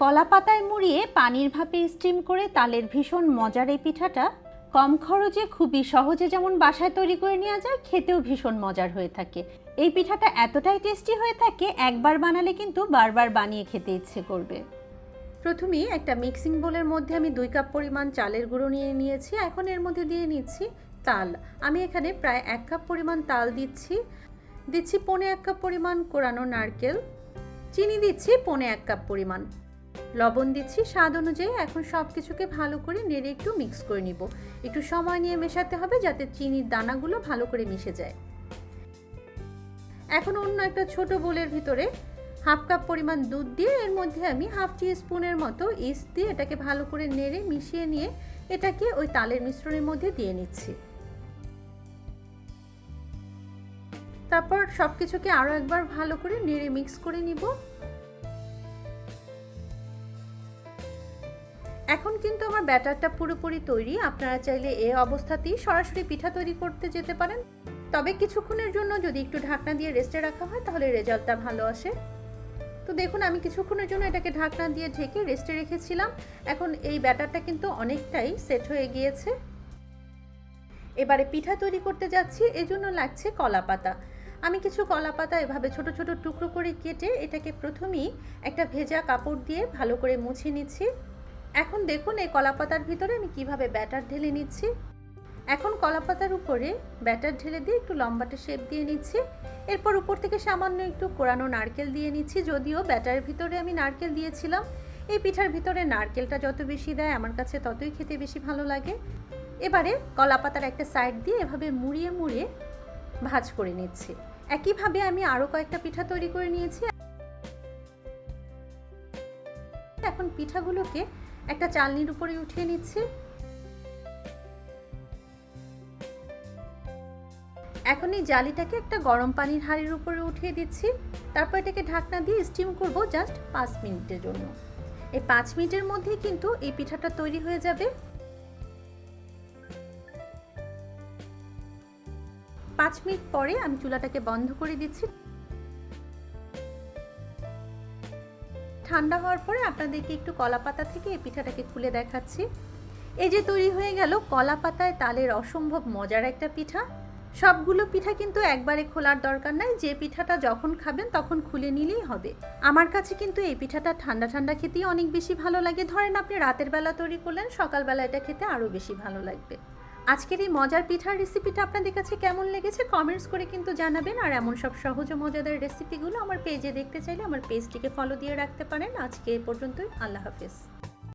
কলা পাতায় মুড়িয়ে পানির ভাপে স্টিম করে তালের ভীষণ মজার এই পিঠাটা কম খরচে খুবই সহজে যেমন বাসায় তৈরি করে নেওয়া যায়, খেতেও ভীষণ মজার হয়ে থাকে। এই পিঠাটা এতটাই টেস্টি হয়ে থাকে, একবার বানালে কিন্তু বারবার বানিয়ে খেতে ইচ্ছে করবে। প্রথমেই একটা মিক্সিং বোলের মধ্যে আমি দুই কাপ পরিমাণ চালের গুঁড়ো নিয়ে নিয়েছি, এখন এর মধ্যে দিয়ে নিচ্ছি তাল। আমি এখানে প্রায় এক কাপ পরিমাণ তাল দিচ্ছি দিচ্ছি পনে এক কাপ পরিমাণ কোরানো নারকেল, চিনি দিচ্ছি পনে এক কাপ পরিমাণ লবণ দিচ্ছি, স্বাদ অনুযায়ী এখন সব কিছুকে ভালো করে নেড়ে একটু মিক্স করে নিব। একটু সময় নিয়ে মেশাতে হবে যাতে চিনির দানাগুলো ভালো করে মিশে যায়। এখন অন্য একটা ছোট বোলের ভিতরে হাফ কাপ পরিমাণ দুধ দিয়ে এর মধ্যে আমি হাফ টি স্পুনের মতো ইস্ট দিয়ে এটাকে ভালো করে নেড়ে মিশিয়ে নিয়ে এটাকে ওই তালের মিশ্রণের মধ্যে দিয়ে নিচ্ছি। তারপর সব কিছুকে আরও একবার ভালো করে নেড়ে মিক্স করে নিব। এখন কিন্তু আমার ব্যাটারটা পুরোপুরি তৈরি। আপনারা চাইলে এ অবস্থাতেই সরাসরি পিঠা তৈরি করতে যেতে পারেন। তবে কিছুক্ষণের জন্য যদি একটু ঢাকনা দিয়ে রেস্টে রাখা হয়, তাহলে রেজাল্টটা ভালো আসে। তো দেখুন, আমি কিছুক্ষণের জন্য এটাকে ঢাকনা দিয়ে ঢেকে রেস্টে রেখেছিলাম। এখন এই ব্যাটারটা কিন্তু অনেকটাই সেট হয়ে গিয়েছে। এবারে পিঠা তৈরি করতে যাচ্ছি। এজন্য লাগছে কলা পাতা। আমি কিছু কলা পাতা এভাবে ছোট ছোট টুকরো করে কেটে এটাকে প্রথমেই একটা ভেজা কাপড় দিয়ে ভালো করে মুছে নিচ্ছি। এখন দেখুন এই কলাপাতার ভিতরে আমি কীভাবে ব্যাটার ঢেলে নিচ্ছি। এখন কলাপাতার উপরে ব্যাটার ঢেলে দিয়ে একটু লম্বাটে শেপ দিয়ে নিচ্ছি। এরপর উপর থেকে সামান্য একটু কোরানো নারকেল দিয়ে নিচ্ছি, যদিও ব্যাটারের ভিতরে আমি নারকেল দিয়েছিলাম। এই পিঠার ভিতরে নারকেলটা যত বেশি দেয়, আমার কাছে ততই খেতে বেশি ভালো লাগে। এবারে কলাপাতার একটা সাইড দিয়ে এভাবে মুড়িয়ে মুড়িয়ে ভাজ করে নিচ্ছি। একইভাবে আমি আরও কয়েকটা পিঠা তৈরি করে নিয়েছি। এখন পিঠাগুলোকে একটা চালনির উপরে উঠিয়ে নিচ্ছি। এখন এই জালিটাকে একটা গরম পানির হাঁড়ির উপরে উঠিয়ে দিচ্ছি। তারপর এটাকে ঢাকনা দিয়ে স্টিম করব জাস্ট পাঁচ মিনিটের জন্য। এই পাঁচ মিনিটের মধ্যেই কিন্তু এই পিঠাটা তৈরি হয়ে যাবে। পাঁচ মিনিট পরে আমি চুলাটাকে বন্ধ করে দিচ্ছি। ঠান্ডা হওয়ার পরে আপনাদেরকে একটু কলা পাতা থেকে এই পিঠাটাকে খুলে দেখাচ্ছি। এই যে তৈরি হয়ে গেল কলা পাতায় তালের অসম্ভব মজার একটা পিঠা। সবগুলো পিঠা কিন্তু একবারে খোলার দরকার নাই, যে পিঠাটা যখন খাবেন তখন খুলে নিলেই হবে। আমার কাছে কিন্তু এই পিঠাটা ঠান্ডা ঠান্ডা খেতেই অনেক বেশি ভালো লাগে। ধরেন আপনি রাতের বেলা তৈরি করলেন, সকালবেলা এটা খেতে আরও বেশি ভালো লাগবে। আজকের এই মজার পিঠার রেসিপিটা আপনাদের কাছে কেমন লেগেছে কমেন্টস করে কিন্তু জানাবেন। আর এমন সব সহজ ও মজাদার রেসিপিগুলো আমার পেজে দেখতে চাইলে আমার পেজটিকে ফলো দিয়ে রাখতে পারেন। আজকে এ পর্যন্তই, আল্লাহ হাফেজ।